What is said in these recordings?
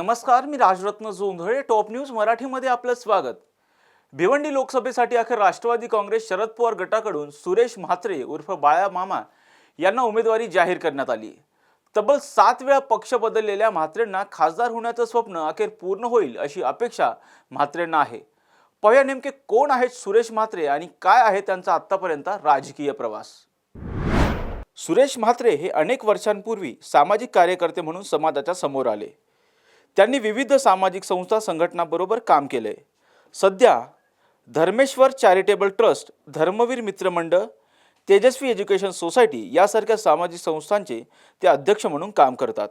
नमस्कार मी Rajratna Jondhale top news मराठीमध्ये आपलं स्वागत. भिवंडी लोकसभेसाठी अखेर राष्ट्रवादी काँग्रेस शरद पवार गटाकडून सुरेश म्हात्रे उर्फ बाळा मामा यांना उमेदवारी जाहीर करण्यात आली. तब्बल सात वेळा पक्ष बदललेल्या म्हात्रेंना खासदार होण्याचं स्वप्न अखेर पूर्ण होईल अशी अपेक्षा म्हात्रेंना आहे. पाहूया नेमके कोण आहेत सुरेश म्हात्रे आणि काय आहे त्यांचा आत्तापर्यंत राजकीय प्रवास. सुरेश म्हात्रे हे अनेक वर्षांपूर्वी सामाजिक कार्यकर्ते म्हणून समाजाच्या समोर आले. त्यांनी विविध सामाजिक संस्था संघटनांबरोबर काम केले. सध्या धर्मेश्वर चॅरिटेबल ट्रस्ट धर्मवीर मित्रमंडळ तेजस्वी एज्युकेशन सोसायटी यासारख्या सामाजिक संस्थांचे ते अध्यक्ष म्हणून काम करतात.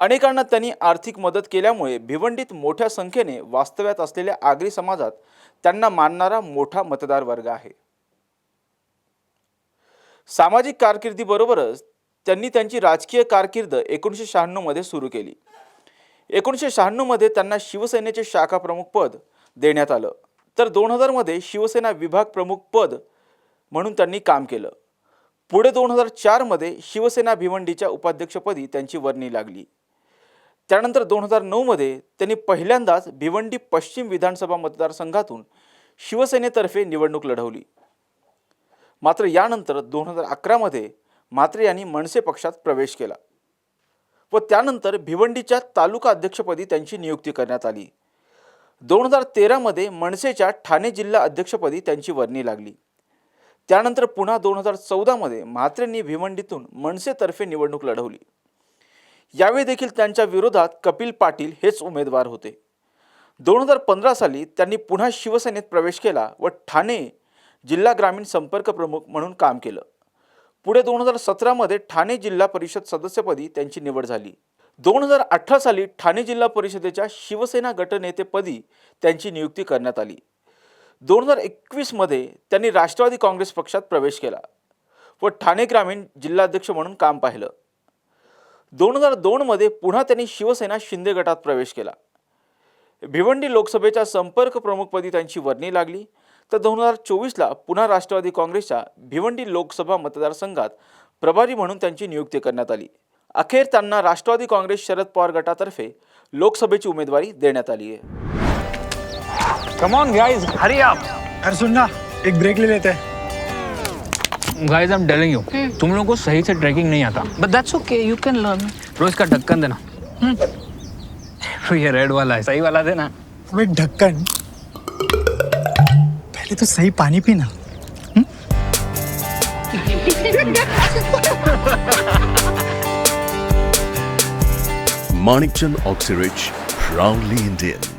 अनेकांना त्यांनी आर्थिक मदत केल्यामुळे भिवंडीत मोठ्या संख्येने वास्तव्यात असलेल्या आगरी समाजात त्यांना मानणारा मोठा मतदार वर्ग आहे. सामाजिक कारकिर्दीबरोबरच त्यांनी त्यांची राजकीय कारकीर्द एकोणीसशे शहाण्णवमध्ये सुरू केली. एकोणीसशे शहाण्णवमध्ये त्यांना शिवसेनेचे शाखा प्रमुख पद देण्यात आलं. तर दोन हजारमध्ये शिवसेना विभाग प्रमुख पद म्हणून त्यांनी काम केलं. पुढे दोन हजार चारमध्ये शिवसेना भिवंडीच्या उपाध्यक्षपदी त्यांची वर्णी लागली. त्यानंतर दोन हजार नऊमध्ये त्यांनी पहिल्यांदाच भिवंडी पश्चिम विधानसभा मतदारसंघातून शिवसेनेतर्फे निवडणूक लढवली. मात्र यानंतर दोन हजार अकरामध्ये म्हात्रे यांनी मनसे पक्षात प्रवेश केला. व त्यानंतर भिवंडीच्या तालुका अध्यक्षपदी त्यांची नियुक्ती करण्यात आली. दोन हजार तेरामध्ये मनसेच्या ठाणे जिल्हा अध्यक्षपदी त्यांची वर्णी लागली. त्यानंतर पुन्हा दोन हजार चौदामध्ये म्हात्रेंनी भिवंडीतून मनसेतर्फे निवडणूक लढवली. यावेळी देखील त्यांच्या विरोधात कपिल पाटील हेच उमेदवार होते. दोन हजार पंधरा साली त्यांनी पुन्हा शिवसेनेत प्रवेश केला व ठाणे जिल्हा ग्रामीण संपर्क प्रमुख म्हणून काम केलं. पुढे दोन हजार सतरामध्ये ठाणे जिल्हा परिषद सदस्यपदी त्यांची निवड झाली. दोन हजार अठरा साली ठाणे जिल्हा परिषदेच्या शिवसेना गटनेतेपदी त्यांची नियुक्ती करण्यात आली. दोन हजार एकवीसमध्ये त्यांनी राष्ट्रवादी काँग्रेस पक्षात प्रवेश केला व ठाणे ग्रामीण जिल्हाध्यक्ष म्हणून काम पाहिलं. दोन हजार दोनमध्ये पुन्हा त्यांनी शिवसेना शिंदे गटात प्रवेश केला. भिवंडी लोकसभेच्या संपर्क प्रमुखपदी त्यांची वर्णी लागली तर दोन हजार चोवीसला पुन्हा राष्ट्रवादी काँग्रेसच्या भिवंडी लोकसभा मतदारसंघात प्रभारी म्हणून त्यांची नियुक्ती करण्यात आली. अखेर त्यांना राष्ट्रवादी काँग्रेस शरद पवार गटातर्फे लोकसभेची उमेदवारी देण्यात आली आहे. Come on guys hurry up अरे सुन ना एक ब्रेक ले लेते. हैं guys I am telling you तुम लोगों को सही से ट्रैकिंग नहीं आता. But that's okay, you can learn. रोज का ढक्कन देना. ये रेड वाला है सही वाला देना. ढक्कन पहले तो सही पानी पीना Manikchand Oxyrich, proudly Indian.